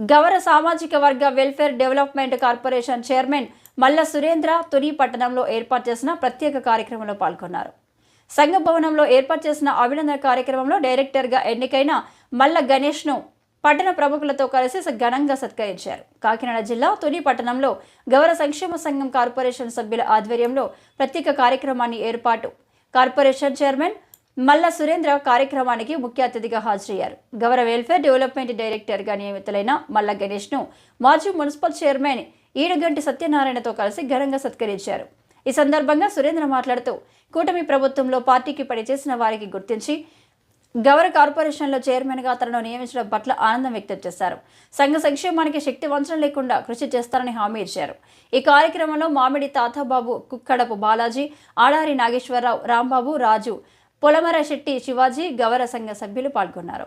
గవర సామాజిక వర్గ welfare development corporation chairman మల్ల సురేంద్ర తుని పట్టణంలో ఏర్పాటు చేసిన ప్రత్యేక కార్యక్రమంలో పాల్గొన్నారు. సంఘ భవనంలో ఏర్పాటు చేసిన అభినందన కార్యక్రమంలో డైరెక్టర్గా ఎన్నికైన మల్ల గణేష్ను పట్టణ ప్రముఖులతో కలిసి ఘనంగా సత్కరించారు. కాకినాడ జిల్లా తుని పట్టణంలో గౌర సంక్షేమ సంఘం కార్పొరేషన్ సభ్యుల ఆధ్వర్యంలో ప్రత్యేక కార్యక్రమాన్ని ఏర్పాటు. కార్పొరేషన్ చైర్మన్ మల్ల సురేంద్ర కార్యక్రమానికి ముఖ్య అతిథిగా హాజరయ్యారు. గౌరవ వెల్ఫేర్ డెవలప్మెంట్ డైరెక్టర్గా నియమితులైన మల్ల గణేష్ను మాజీ మున్సిపల్ చైర్మన్ ఈడుగంటి సత్యనారాయణతో కలిసి ఘనంగా సత్కరించారు. ఈ సందర్భంగా సురేంద్ర మాట్లాడుతూ కూటమి ప్రభుత్వంలో పార్టీకి పనిచేసిన వారికి గుర్తించి గౌర కార్పొరేషన్లో చైర్మన్గా తనను నియమించడం పట్ల ఆనందం వ్యక్తం చేశారు. సంఘ సంక్షేమానికి శక్తి వంచన లేకుండా కృషి చేస్తారని హామీ ఇచ్చారు. ఈ కార్యక్రమంలో మామిడి తాతాబాబు కుక్కడపు బాలాజీ ఆడారి నాగేశ్వరరావు రాంబాబు రాజు పొలమర శెట్టి శివాజీ గౌర సంఘ సభ్యులు పాల్గొన్నారు.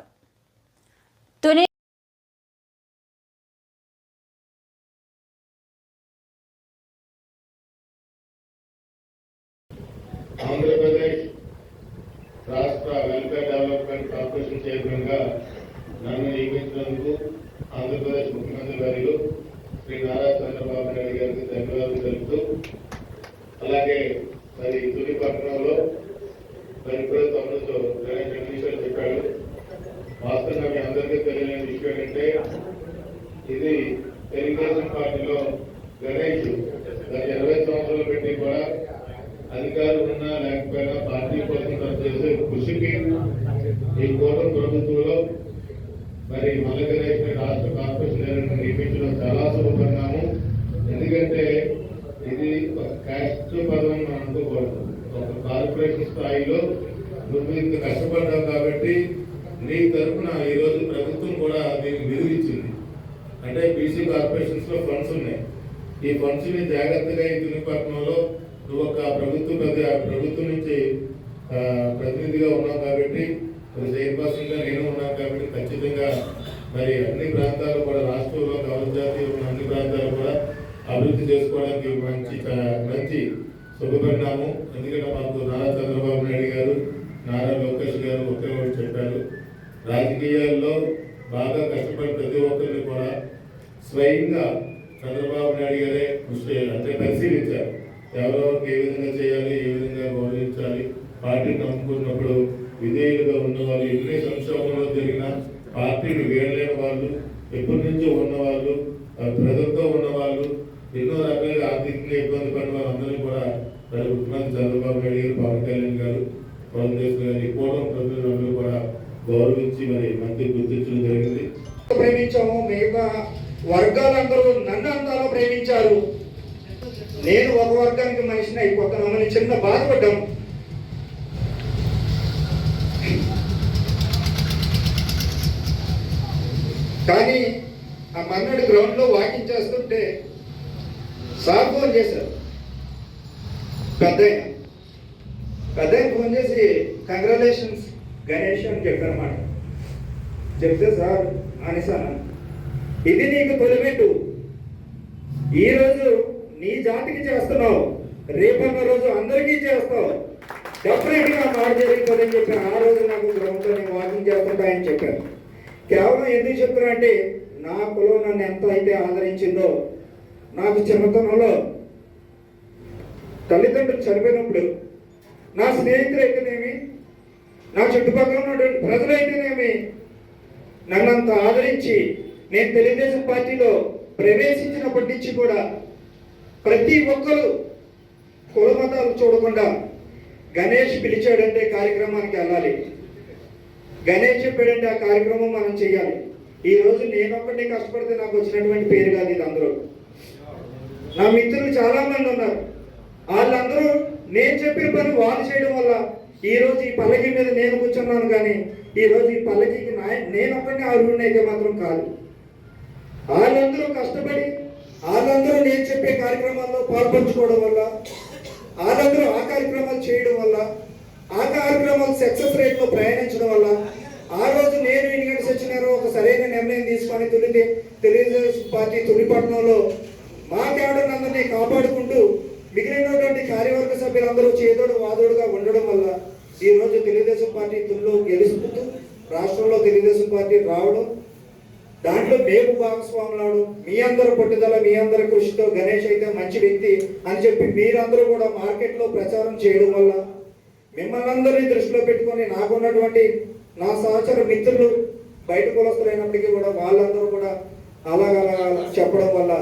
తుని ఆంధ్రప్రదేశ్ రాష్ట్ర వెల్ఫేర్ డెవలప్మెంట్ కార్పొరేషన్ నన్ను నియమించినందుకు ఆంధ్రప్రదేశ్ ముఖ్యమంత్రి శ్రీ నారా చంద్రబాబు నాయుడు గారికి ధన్యవాదాలు తెలుపుతూ అలాగే మరి తుని పట్టణంలో మరి ఇప్పుడు తమ్ముడు గణేష్ చెప్పాడు వాస్తవంగా మీ అందరికీ తెలియని విషయం ఏంటంటే ఇది తెలుగుదేశం పార్టీలో గణేష్ గత ఇరవై సంవత్సరాలు పెట్టి కూడా అధికారులు ఉన్నా లేకపోయినా పార్టీ కోసం తను చేసే కృషికి ఈ కూటమి ప్రభుత్వంలో మరి మల్ల గణేష్ రాష్ట్ర కార్పొరేషన్ డైరెక్టర్ నియమించడం చాలా శుభపరిణామం ఎందుకంటే ఇది ఒక క్యాస్ట్ పదం మనం అనుకోకూడదు ఒక కార్పొరేషన్ స్థాయిలో నువ్వు ఇంత కష్టపడ్డావు కాబట్టి నీ తరఫున ఈ రోజు ప్రభుత్వం కూడా దీనికి ఇచ్చింది అంటే బీసీ కార్పొరేషన్స్లో ఫండ్స్ ఉన్నాయి. ఈ ఫండ్స్ని జాగ్రత్తగా ఈ తిరుగుపట్నంలో నువ్వు ఒక ప్రభుత్వ పెద్ద ప్రభుత్వం నుంచి ప్రతినిధిగా ఉన్నావు కాబట్టి మరి చైర్పర్సన్గా నేను ఉన్నాను కాబట్టి ఖచ్చితంగా మరి అన్ని ప్రాంతాలు కూడా రాష్ట్రంలో గౌరవ జాతీయ ఉన్న అన్ని ప్రాంతాలు కూడా అభివృద్ధి చేసుకోవడానికి మంచి మంచి శుభపరిణామం. ఎందుకంటే మాకు నారా చంద్రబాబు నాయుడు గారు నారా లోకేష్ గారు ఒకే చెప్పారు. రాజకీయాల్లో బాగా కష్టపడి ప్రతి ఒక్కరిని కూడా స్వయంగా చంద్రబాబు నాయుడు గారే కృషి చేయాలి. అంటే పరిశీలించారు ఎవరెవరికి ఏ విధంగా చేయాలి ఏ విధంగా గౌరవించాలి పార్టీని నమ్ముకున్నప్పుడు విధేయులుగా ఉన్నవాళ్ళు ఎన్ని సంక్షోభంలో జరిగిన పార్టీని వేయలేని వాళ్ళు ఎప్పటి నుంచో ఉన్నవాళ్ళు ప్రజలతో ఉన్నవాళ్ళు ఎన్నో రకాలుగా ఆర్థికంగా ఇబ్బంది పడిన వాళ్ళందరినీ కూడా మరి ముఖ్యమంత్రి చంద్రబాబు నాయుడు గారు పవన్ కళ్యాణ్ గారు కాంగ్రెస్ కళ్యాణ్ కోటం ప్రజలందరూ కూడా గౌరవించి మరి మంత్రి గుర్తించడం జరిగింది. ప్రేమించాము మిగతా వర్గాలందరూ నన్ను అంతాలో ప్రేమించారు. నేను ఒక వర్గానికి మనిషిని అయిపోతానని చిన్న బాధపడ్డాం కానీ ఆ మర్నాడు గ్రౌండ్లో వాకింగ్ చేస్తుంటే సార్ ఫోన్ చేశారు. పెద్ద పెద్ద ఫోన్ చేసి కంగ్రాచులేషన్స్ గణేష్ అని చెప్పారన్నమాట. చెప్తే సార్ అనిసాను ఇది నీకు తొలిమెట్టు. ఈరోజు నీ జాతికి చేస్తున్నావు. రేపన్న రోజు అందరికీ చేస్తావు. డెఫినెట్గా మాట జరిగిపోదని చెప్పి ఆ రోజు నాకు గ్రౌండ్లో నేను వాకింగ్ చేస్తుంటా అని చెప్పాను కేవలం ఎందుకు చెప్తున్నానంటే నా కులం నన్ను ఎంత అయితే ఆదరించిందో నాకు చిన్నతనంలో తల్లిదండ్రులు చనిపోయినప్పుడు నా స్నేహితులు అయితేనేమి నా చుట్టుపక్కల ఉన్నటువంటి ప్రజలైతేనేమి? నన్నంత ఆదరించి నేను తెలుగుదేశం పార్టీలో ప్రవేశించినప్పటి నుంచి కూడా ప్రతి ఒక్కరు కులమతాలు చూడకుండా గణేష్ పిలిచాడంటే కార్యక్రమానికి వెళ్ళాలి. గణేష్ చెప్పాడంటే ఆ కార్యక్రమం మనం చేయాలి. ఈ రోజు నేను కష్టపడితే నాకు వచ్చినటువంటి పేరు కాదు ఇది అందరూ. నా మిత్రులు చాలా మంది ఉన్నారు. వాళ్ళందరూ నేను చెప్పిన పని వాళ్ళు చేయడం వల్ల ఈ రోజు ఈ పల్లకి మీద నేను కూర్చున్నాను కానీ ఈ రోజు ఈ పల్లకికి నేను ఒక్కడిని అర్హుడిని అయితే మాత్రం కాదు. వాళ్ళందరూ కష్టపడి వాళ్ళందరూ నేను చెప్పే కార్యక్రమాల్లో పాల్పంచుకోవడం వల్ల వాళ్ళందరూ ఆ కార్యక్రమాలు చేయడం వల్ల ఆ కార్యక్రమాలు సక్సెస్ రేట్లో ప్రయాణించడం వల్ల ఆ రోజు నేను ఎన్నికటి సచ్చినారో ఒక సరైన నిర్ణయం తీసుకొని తొలి తెలుగుదేశం పార్టీ తొలిపట్నంలో మా క్యాడర్ అందరినీ కాపాడుకుంటూ మిగిలినటువంటి కార్యవర్గ సభ్యులందరూ చేదోడు వాదోడుగా ఉండడం వల్ల ఈ రోజు తెలుగుదేశం పార్టీ తుల్లో గెలుస్తూ రాష్ట్రంలో తెలుగుదేశం పార్టీ రావడం దాంట్లో మేము భాగస్వాములాడు మీ అందరి పట్టుదల మీ అందరి కృషితో గణేష్ అయితే మంచి వ్యక్తి అని చెప్పి మీరందరూ కూడా మార్కెట్లో ప్రచారం చేయడం వల్ల మిమ్మల్ని అందరినీ దృష్టిలో పెట్టుకొని నాకున్నటువంటి నా సహచర మిత్రులు బయట కులస్తులైనప్పటికీ కూడా వాళ్ళందరూ కూడా అలాగలా చెప్పడం వల్ల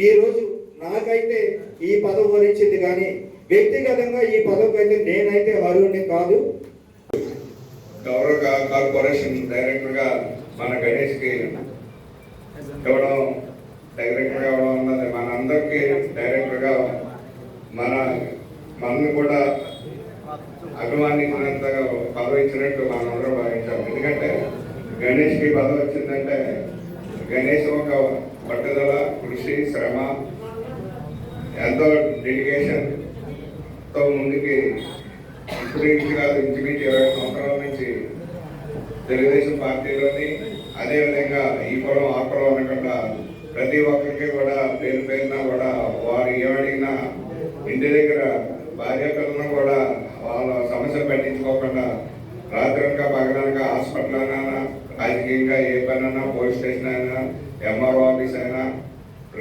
ఈరోజు నాకైతే ఈ పదవి వరించింది కానీ వ్యక్తిగతంగా ఈ పదవికి అయితే నేనైతే అర్హుడిని కాదు. గౌరవ కార్పొరేషన్ డైరెక్టర్గా మన గణేష్కి ఇవ్వడం డైరెక్టర్గా ఇవ్వడం అన్నది మన అందరికి డైరెక్టర్గా మన మనల్ని కూడా అభిమానించినంతగా పదవి ఇచ్చినట్టు మనం అందరం భావించాం. ఎందుకంటే గణేష్కి పదవి వచ్చిందంటే గణేష్ ఒక పట్టుదల కృషి శ్రమ ఎంతో డెడికేషన్తో ముందుకి ఇప్పుడు ఇంటికి కాదు ఇంచుమించు ఇరవై సంవత్సరాల నుంచి తెలుగుదేశం పార్టీలోని అదేవిధంగా ఈ కులం ఆ కులం అనకుండా ప్రతి ఒక్కరికి కూడా పేరు పేరున కూడా వారు ఏమడిగినా ఇంటి దగ్గర భార్య పిల్లలను కూడా వాళ్ళ సమస్యలు పట్టించుకోకుండా రాత్రనక పగలనక హాస్పిటల్ అయినా రాజకీయంగా ఏ పని అయినా పోలీస్ స్టేషన్ అయినా ఎంఆర్ఓ ఆఫీస్ అయినా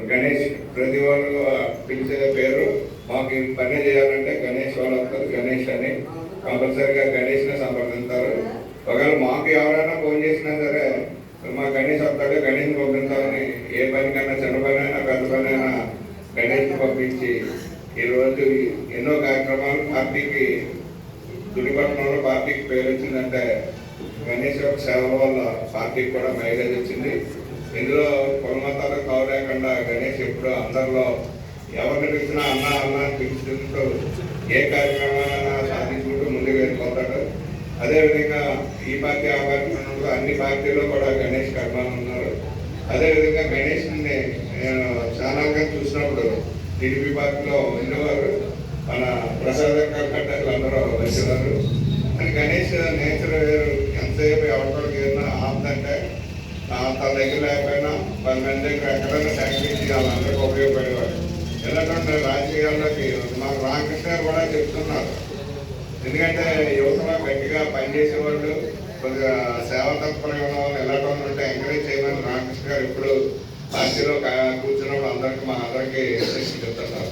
గణేష్ ప్రతి వాళ్ళు పిలిచే పేరు. మాకు పని చేయాలంటే గణేష్ వాళ్ళు వస్తారు గణేష్ అని. కంపల్సరిగా గణేష్ని సంప్రదించారు ఒకవేళ మాకు ఎవరైనా ఫోన్ చేసినా సరే మా గణేష్ వస్తాడు గణేష్ పంపించాలని ఏ పనికైనా చిన్న పని అయినా పెద్ద పని అయినా గణేష్ని పంపించి ఈ రోజు ఎన్నో కార్యక్రమాలు పార్టీకి తుడిపట్నంలో పార్టీకి పేరు వచ్చిందంటే గణేష్ యొక్క సేవల వల్ల పార్టీకి కూడా మైలేజ్ వచ్చింది. ఇందులో కులమతాలు కావు లేకుండా గణేష్ ఎప్పుడు అందరిలో ఎవరిని పిలిచినా అన్న అన్న పిలుచుకుంటూ ఏ కార్యక్రమాలైనా సాధించుకుంటూ ముందుకు వెళ్ళిపోతాడు. అదేవిధంగా ఈ పార్టీ ఆ పార్టీ ఉన్నప్పుడు అన్ని పార్టీలో కూడా గణేష్ కర్మాలు ఉన్నారు. అదేవిధంగా గణేష్ని నేను చాలాగా చూసినప్పుడు టీడీపీ పార్టీలో ఉండేవారు. మన ప్రసాద్ కట్టలు అందరూ వచ్చేవారు అని గణేష్ నేచర్ వేరు ఎంతసేపు ఎవరికి తన దగ్గర లేకపోయినా పది మంది దగ్గర ఎక్కడైనా సాక్రిఫైస్ వాళ్ళందరికీ ఉపయోగపడేవాడు ఎందుకంటే రాజకీయాల్లోకి మాకు రామకృష్ణ గారు కూడా చెప్తున్నారు. ఎందుకంటే యువతలో గట్టిగా పనిచేసే వాళ్ళు కొద్దిగా సేవ తత్పరంగా ఉన్న వాళ్ళు ఎలాంటి ఉంటే ఎంకరేజ్ చేయమని రామకృష్ణ గారు ఇప్పుడు పార్టీలో కా- కూర్చున్నప్పుడు అందరికీ మా అందరికీ చెప్తున్నారు.